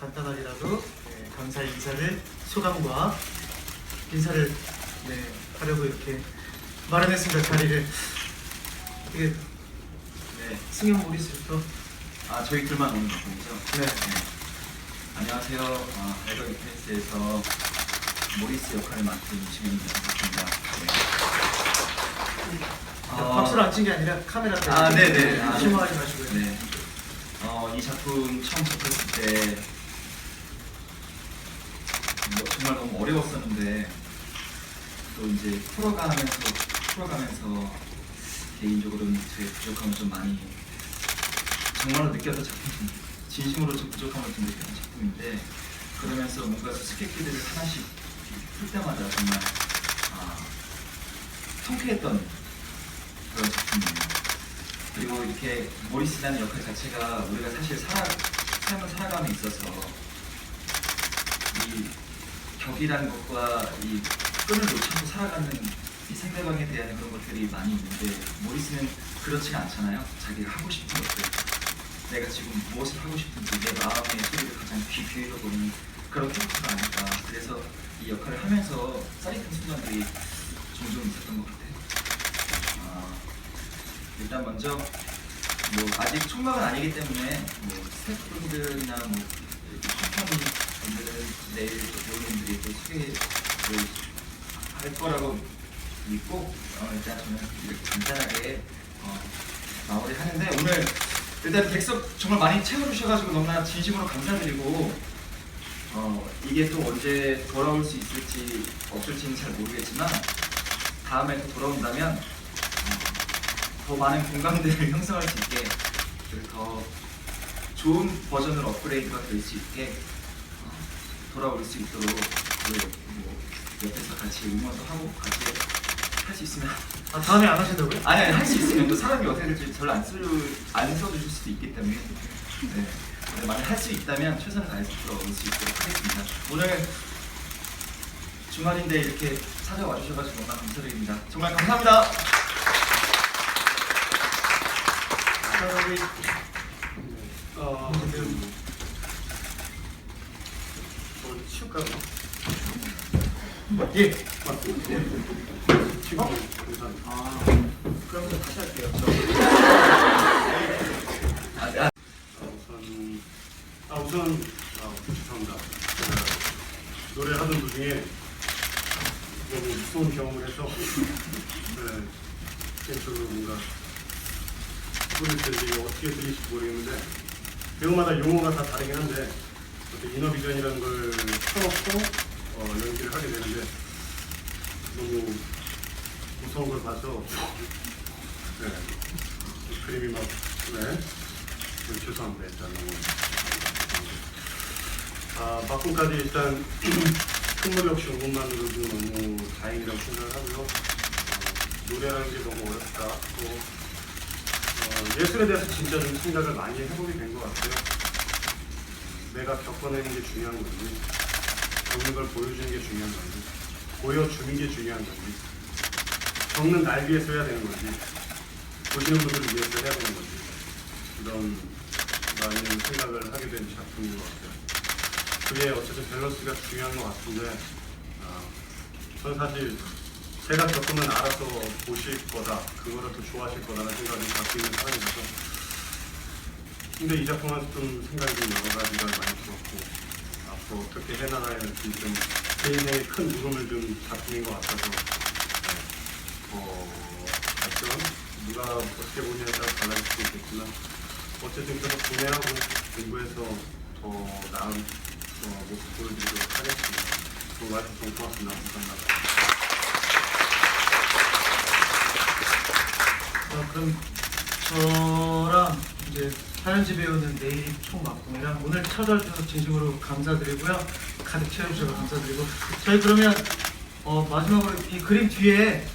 간단하게라도 네, 감사의 인사를 소감과 인사를 네, 하려고 이렇게 마련했습니다 자리를 어떻게 네. 승용 모리스부터 아 저희 둘만 오는 거군요. 네. 안녕하세요. 어, 에더 디펜스에서 모리스 역할을 맡은. 반갑습니다. 네. 어, 박수를 안 친 게 아니라 카메라 때문에 아, 네네. 아, 실망하지 마시고요 네. 어, 이 작품 처음 접했을 때 뭐, 어려웠었는데 또 이제 풀어가면서 풀어가면서 개인적으로는 제 부족함을 좀 많이 정말로 느꼈던 작품, 진심으로 좀 부족함을 좀 느꼈던 작품인데 그러면서 뭔가 수수께끼들을 하나씩 풀 때마다 정말 아, 통쾌했던 그런 작품이에요. 그리고 이렇게 모리스라는 역할 자체가 우리가 사실 살아, 삶을 살아감에 있어서 이 격이라는 것과 이 끈을 놓쳐서 살아가는 이 상대방에 대한 그런 것들이 많이 있는데 모리스는 그렇지가 않잖아요. 자기가 하고 싶은 것들, 내가 지금 무엇을 하고 싶은지 내 마음의 소리를 가장 귀 기울여보는 그런 캐릭터가 아닐까. 그래서 이 역할을 하면서 짜릿한 순간들이 종종 있었던 것 같아요. 아, 일단 먼저 뭐 아직 총각은 아니기 때문에 뭐 스태프분들이나 뭐 컴퍼니 분들은 내일 또 배우님들이 또 소개를 할 거라고 믿고 어, 일단 저는 이렇게 간단하게 어, 마무리하는데 오늘 일단 객석 정말 많이 채워주셔가지고 너무나 진심으로 감사드리고 어, 이게 또 언제 돌아올 수 있을지 없을지는 잘 모르겠지만 다음에 또 돌아온다면 어, 더 많은 공감대를 형성할 수 있게 더 좋은 버전으로 업그레이드가 될 수 있게 어, 돌아올 수 있도록 그뭐 옆에서 같이 응원도 하고 같이 할 수 있으면. 아 다음에 안 하신다고요? 아니 아니 할 수 있으면 또 사람이 어떻게 될지 별로 안, 쓰, 안 써주실 수도 있기 때문에. 네. 근데 만약 할 수 있다면 최선을 다해서 돌아올 수 있도록 하겠습니다. 오늘 주말인데 이렇게 찾아와 주셔가지고 너무 감사드립니다. 정말 감사합니다. 자 우리 어 지금 뭐 치울까요? 예 맞습니다. 지금 감사합니다. 아, 그러면 다시 할게요. 아, 아, 아, 우선 아 우선 아, 죄송합니다. 제가 노래 하던 도중에 너무 무서운 경험을 해서 네, 개인적으로 뭔가 소리를 들리고 어떻게 들릴지 모르겠는데 배우마다 용어가 다 다르긴 한데 어떤 이너비전이라는 걸 펴놓고 어, 연기를 하게 되는데 너무 무서운 걸 봐서 네, 그림이 막 네. 좀 죄송합니다. 일단 너무 아 막공까지 일단 큰물 없이 온 것만으로도 너무 다행이라고 생각을 하고요. 어, 노래라는 게 너무 어렵다. 또 어, 예술에 대해서 진짜 좀 생각을 많이 해보게 된 것 같아요 내가 겪어내는 게 중요한 건지 겪는 걸 보여주는 게 중요한 건지 보여주는 게 중요한 건지 겪는 날 위해서 해야 되는 건지 보시는 분들을 위해서 해야 되는 건지 이런 많은 생각을 하게 된 작품인 것 같아요. 그게 어쨌든 밸런스가 중요한 것 같은데 아, 저는 사실 제가 겪으면 알아서 보실 거다, 그거를 더 좋아하실 생각을 갖고 있는 사람이라서 근데 이 작품은 좀 생각이 좀 여러 가지가 많이 들었고 앞으로 어떻게 해나가야 할지 좀 개인의 큰 물음을 좀 작품인 것 같아서 네. 어, 하여튼 누가 어떻게 보냐에 따라 달라질 수도 있겠지만 어쨌든 계속 분해하고 공부해서 더 나은 어, 모습 보여드리도록 하겠습니다. 오늘 와주셔서 고맙습니다. 감사합니다. 그럼 저랑 이제 사연지 배우는 내일 총 막공이랑 오늘 찾아주셔서 진심으로 감사드리고요. 가득 채워주셔서 감사드리고 저희 그러면 어, 마지막으로 이 그림 뒤에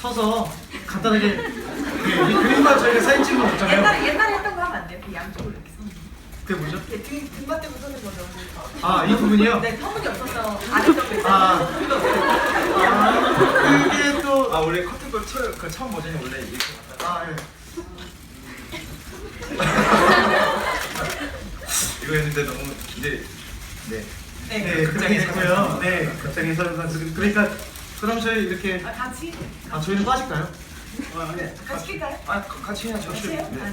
서서 간단하게 네, 이 그림과 저희가 사진 찍는 거 없잖아요. 옛날에 옛날에 했던 거 하면 안 돼요? 그 양쪽으로 이렇게 서는 거. 그게 뭐죠? 네, 등 등만 떼고 서는 거죠. 아, 이 부분이요? 네, 터무니 없어서 안 했던 거 있어요. 아. 아, 그게 또 아 원래 커튼콜 처, 그 처음 버전이 원래 이렇게 아, 예. 이거 했는데 너무 이제 네. 네. 네, 극장에서고요. 네, 극장에서 그러니까 그럼 저희 이렇게 아, 같이? 아 저희는 빠질까요? 아, 네. 같이 낄까요? 아 그- 같이 해야죠. 같이 해요? 네. 아,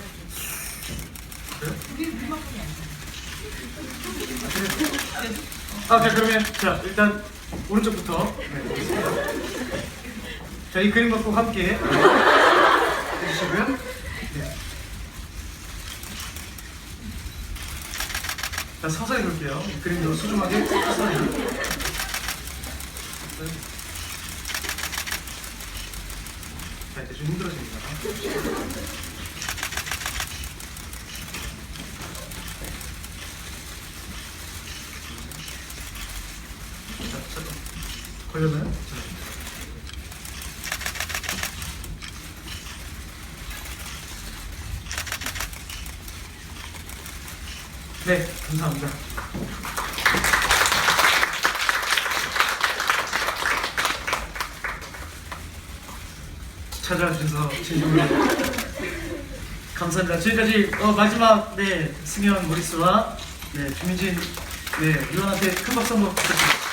그래요? 우리 우리만큼이 아니잖아. 아, 자 그러면 자 일단 오른쪽부터 네. 자이 그림과 꼭 함께 해주시고요. 네. 자 서서히 볼게요. 이 그림도 소중하게 서서히. 자 이제 좀 힘들어집니다. 자, 자, 걸렸나요? 네, 감사합니다. 찾아와 주셔서 진심으로 감사합니다. 지금까지 어, 마지막 네 승현 모리스와 네 주민진 네 유한한테 큰 박수 한번 부탁드립니다.